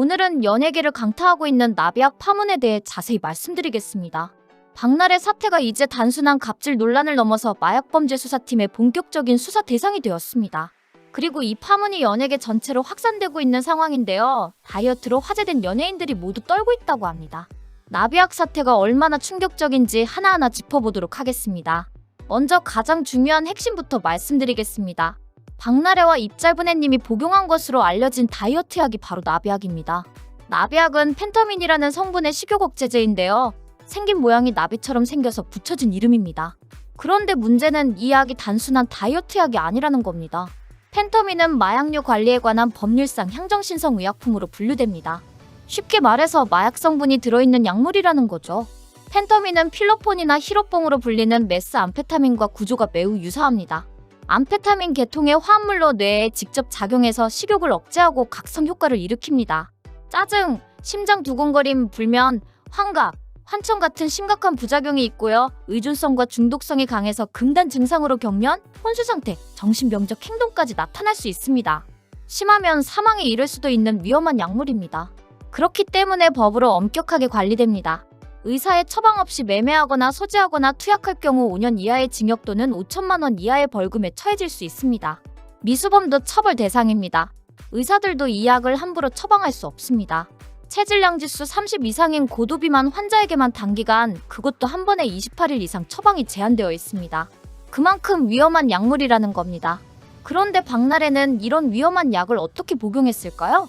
오늘은 연예계를 강타하고 있는 나비약 파문에 대해 자세히 말씀드리겠습니다. 박나래 사태가 이제 단순한 갑질 논란을 넘어서 마약범죄 수사팀의 본격적인 수사 대상이 되었습니다. 그리고 이 파문이 연예계 전체로 확산되고 있는 상황인데요. 다이어트로 화제된 연예인들이 모두 떨고 있다고 합니다. 나비약 사태가 얼마나 충격적인지 하나하나 짚어보도록 하겠습니다. 먼저 가장 중요한 핵심부터 말씀드리겠습니다. 박나래와 입짧은애님이 복용한 것으로 알려진 다이어트 약이 바로 나비약입니다. 나비약은 펜터민이라는 성분의 식욕 억제제인데요. 생긴 모양이 나비처럼 생겨서 붙여진 이름입니다. 그런데 문제는 이 약이 단순한 다이어트 약이 아니라는 겁니다. 펜터민은 마약류 관리에 관한 법률상 향정신성 의약품으로 분류됩니다. 쉽게 말해서 마약 성분이 들어있는 약물이라는 거죠. 펜터민은 필로폰이나 히로뽕으로 불리는 메스 암페타민과 구조가 매우 유사합니다. 암페타민 계통의 화합물로 뇌에 직접 작용해서 식욕을 억제하고 각성 효과를 일으킵니다. 짜증, 심장 두근거림, 불면, 환각, 환청 같은 심각한 부작용이 있고요. 의존성과 중독성이 강해서 금단 증상으로 경련, 혼수 상태, 정신병적 행동까지 나타날 수 있습니다. 심하면 사망에 이를 수도 있는 위험한 약물입니다. 그렇기 때문에 법으로 엄격하게 관리됩니다. 의사의 처방 없이 매매하거나 소지하거나 투약할 경우 5년 이하의 징역 또는 5천만 원 이하의 벌금에 처해질 수 있습니다. 미수범도 처벌 대상입니다. 의사들도 이 약을 함부로 처방할 수 없습니다. 체질량 지수 30 이상인 고도비만 환자에게만 단기간 그것도 한 번에 28일 이상 처방이 제한되어 있습니다. 그만큼 위험한 약물이라는 겁니다. 그런데 박나래는 이런 위험한 약을 어떻게 복용했을까요?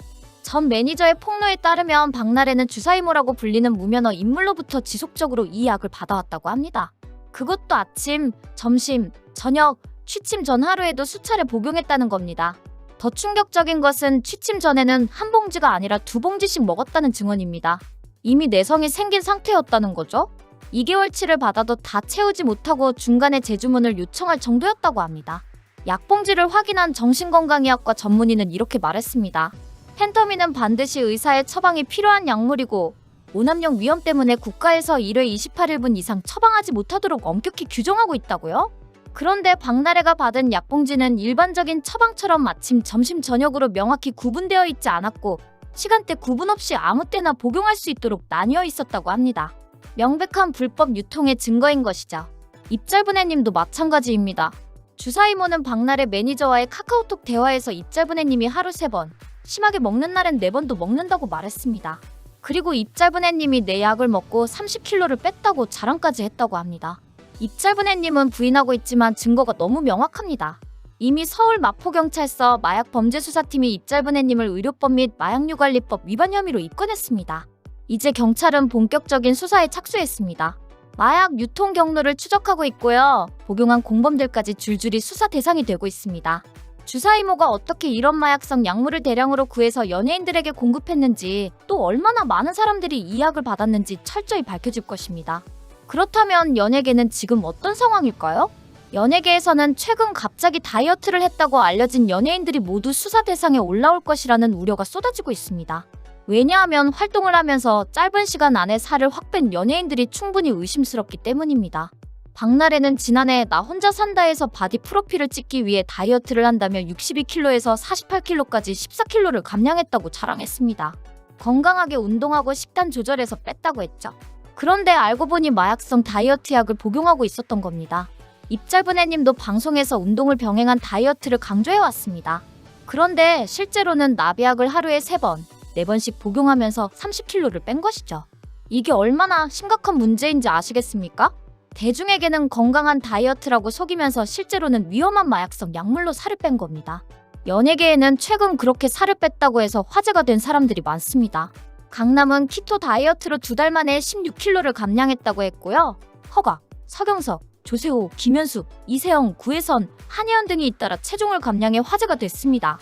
전 매니저의 폭로에 따르면 박나래는 주사이모라고 불리는 무면허 인물로부터 지속적으로 이 약을 받아왔다고 합니다. 그것도 아침, 점심, 저녁, 취침 전 하루에도 수차례 복용했다는 겁니다. 더 충격적인 것은 취침 전에는 한 봉지가 아니라 두 봉지씩 먹었다는 증언입니다. 이미 내성이 생긴 상태였다는 거죠. 2개월치를 받아도 다 채우지 못하고 중간에 재주문을 요청할 정도였다고 합니다. 약봉지를 확인한 정신건강의학과 전문의는 이렇게 말했습니다. 펜터민은 반드시 의사의 처방이 필요한 약물이고 오남용 위험 때문에 국가에서 1회 28일분 이상 처방하지 못하도록 엄격히 규정하고 있다고요? 그런데 박나래가 받은 약봉지는 일반적인 처방처럼 아침, 점심, 저녁으로 명확히 구분되어 있지 않았고 시간대 구분 없이 아무 때나 복용할 수 있도록 나뉘어 있었다고 합니다. 명백한 불법 유통의 증거인 것이죠. 입짧은애님도 마찬가지입니다. 주사이모는 박나래 매니저와의 카카오톡 대화에서 입짧은애님이 하루 세 번, 심하게 먹는 날엔 네 번도 먹는다고 말했습니다. 그리고 입짧은 애님이 내 약을 먹고 30kg를 뺐다고 자랑까지 했다고 합니다. 입짧은 애님은 부인하고 있지만 증거가 너무 명확합니다. 이미 서울 마포경찰서 마약범죄수사팀이 입짧은 애님을 의료법 및 마약류관리법 위반 혐의로 입건했습니다. 이제 경찰은 본격적인 수사에 착수했습니다. 마약 유통 경로를 추적하고 있고요. 복용한 공범들까지 줄줄이 수사 대상이 되고 있습니다. 주사이모가 어떻게 이런 마약성 약물을 대량으로 구해서 연예인들에게 공급했는지 또 얼마나 많은 사람들이 이 약을 받았는지 철저히 밝혀질 것입니다. 그렇다면 연예계는 지금 어떤 상황일까요? 연예계에서는 최근 갑자기 다이어트를 했다고 알려진 연예인들이 모두 수사 대상에 올라올 것이라는 우려가 쏟아지고 있습니다. 왜냐하면 활동을 하면서 짧은 시간 안에 살을 확 뺀 연예인들이 충분히 의심스럽기 때문입니다. 박나래는 지난해 나 혼자 산다에서 바디 프로필을 찍기 위해 다이어트를 한다며 62kg에서 48kg까지 14kg를 감량했다고 자랑했습니다. 건강하게 운동하고 식단 조절해서 뺐다고 했죠. 그런데 알고 보니 마약성 다이어트 약을 복용하고 있었던 겁니다. 입짧은애님도 방송에서 운동을 병행한 다이어트를 강조해왔습니다. 그런데 실제로는 나비약을 하루에 3번, 4번씩 복용하면서 30kg를 뺀 것이죠. 이게 얼마나 심각한 문제인지 아시겠습니까? 대중에게는 건강한 다이어트라고 속이면서 실제로는 위험한 마약성 약물로 살을 뺀 겁니다. 연예계에는 최근 그렇게 살을 뺐다고 해서 화제가 된 사람들이 많습니다. 강남은 키토 다이어트로 두 달 만에 16kg를 감량했다고 했고요. 허각, 서경석, 조세호, 김현수, 이세영, 구혜선, 한예원 등이 잇따라 체중을 감량해 화제가 됐습니다.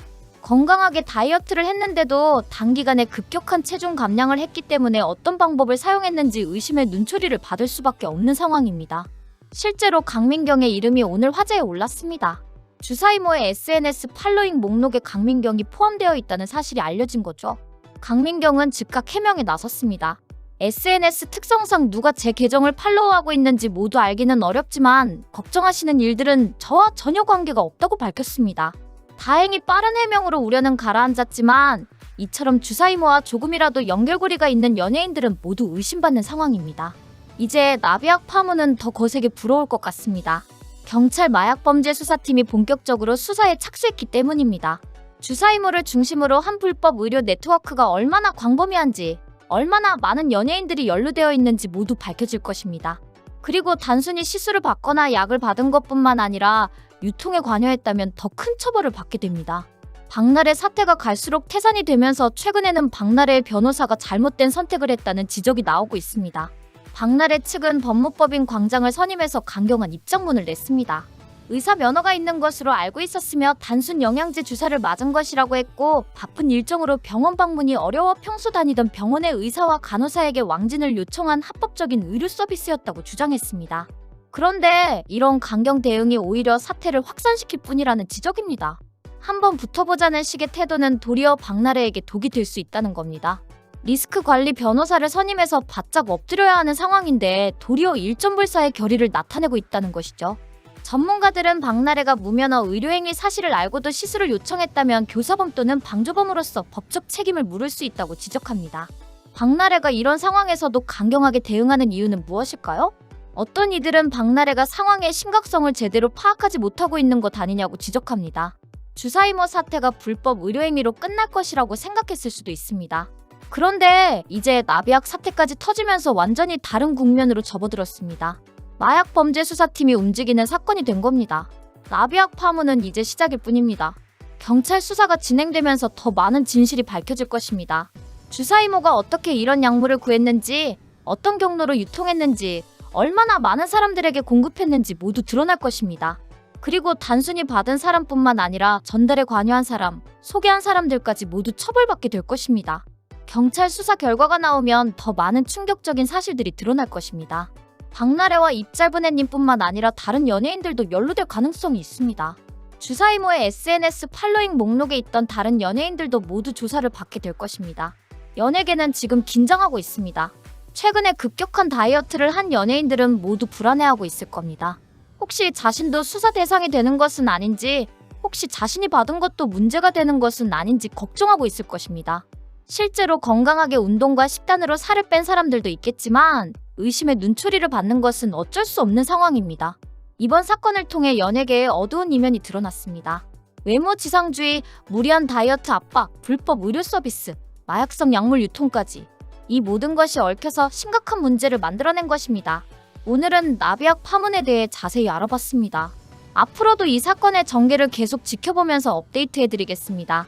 건강하게 다이어트를 했는데도 단기간에 급격한 체중 감량을 했기 때문에 어떤 방법을 사용했는지 의심의 눈초리를 받을 수밖에 없는 상황입니다. 실제로 강민경의 이름이 오늘 화제에 올랐습니다. 주사이모의 SNS 팔로잉 목록에 강민경이 포함되어 있다는 사실이 알려진 거죠. 강민경은 즉각 해명에 나섰습니다. SNS 특성상 누가 제 계정을 팔로우하고 있는지 모두 알기는 어렵지만 걱정하시는 일들은 저와 전혀 관계가 없다고 밝혔습니다. 다행히 빠른 해명으로 우려는 가라앉았지만 이처럼 주사이모와 조금이라도 연결고리가 있는 연예인들은 모두 의심받는 상황입니다. 이제 나비약 파문은 더 거세게 불어올 것 같습니다. 경찰 마약범죄 수사팀이 본격적으로 수사에 착수했기 때문입니다. 주사이모를 중심으로 한 불법 의료 네트워크가 얼마나 광범위한지, 얼마나 많은 연예인들이 연루되어 있는지 모두 밝혀질 것입니다. 그리고 단순히 시술을 받거나 약을 받은 것뿐만 아니라 유통에 관여했다면 더 큰 처벌을 받게 됩니다. 박나래 사태가 갈수록 태산이 되면서 최근에는 박나래의 변호사가 잘못된 선택을 했다는 지적이 나오고 있습니다. 박나래 측은 법무법인 광장을 선임해서 강경한 입장문을 냈습니다. 의사 면허가 있는 것으로 알고 있었으며 단순 영양제 주사를 맞은 것이라고 했고 바쁜 일정으로 병원 방문이 어려워 평소 다니던 병원의 의사와 간호사에게 왕진을 요청한 합법적인 의료 서비스였다고 주장했습니다. 그런데 이런 강경 대응이 오히려 사태를 확산시킬 뿐이라는 지적입니다. 한번 붙어보자는 식의 태도는 도리어 박나래에게 독이 될 수 있다는 겁니다. 리스크 관리 변호사를 선임해서 바짝 엎드려야 하는 상황인데 도리어 일점불사의 결의를 나타내고 있다는 것이죠. 전문가들은 박나래가 무면허 의료행위 사실을 알고도 시술을 요청했다면 교사범 또는 방조범으로서 법적 책임을 물을 수 있다고 지적합니다. 박나래가 이런 상황에서도 강경하게 대응하는 이유는 무엇일까요? 어떤 이들은 박나래가 상황의 심각성을 제대로 파악하지 못하고 있는 것 아니냐고 지적합니다. 주사이모 사태가 불법 의료행위로 끝날 것이라고 생각했을 수도 있습니다. 그런데 이제 나비약 사태까지 터지면서 완전히 다른 국면으로 접어들었습니다. 마약 범죄 수사팀이 움직이는 사건이 된 겁니다. 나비약 파문은 이제 시작일 뿐입니다. 경찰 수사가 진행되면서 더 많은 진실이 밝혀질 것입니다. 주사이모가 어떻게 이런 약물을 구했는지, 어떤 경로로 유통했는지, 얼마나 많은 사람들에게 공급했는지 모두 드러날 것입니다. 그리고 단순히 받은 사람뿐만 아니라 전달에 관여한 사람, 소개한 사람들까지 모두 처벌받게 될 것입니다. 경찰 수사 결과가 나오면 더 많은 충격적인 사실들이 드러날 것입니다. 박나래와 입잘분해님뿐만 아니라 다른 연예인들도 연루될 가능성이 있습니다. 주사이모의 SNS 팔로잉 목록에 있던 다른 연예인들도 모두 조사를 받게 될 것입니다. 연예계는 지금 긴장하고 있습니다. 최근에 급격한 다이어트를 한 연예인들은 모두 불안해하고 있을 겁니다. 혹시 자신도 수사 대상이 되는 것은 아닌지, 혹시 자신이 받은 것도 문제가 되는 것은 아닌지 걱정하고 있을 것입니다. 실제로 건강하게 운동과 식단으로 살을 뺀 사람들도 있겠지만 의심의 눈초리를 받는 것은 어쩔 수 없는 상황입니다. 이번 사건을 통해 연예계의 어두운 이면이 드러났습니다. 외모 지상주의, 무리한 다이어트 압박, 불법 의료 서비스, 마약성 약물 유통까지 이 모든 것이 얽혀서 심각한 문제를 만들어낸 것입니다. 오늘은 나비약 파문에 대해 자세히 알아봤습니다. 앞으로도 이 사건의 전개를 계속 지켜보면서 업데이트해드리겠습니다.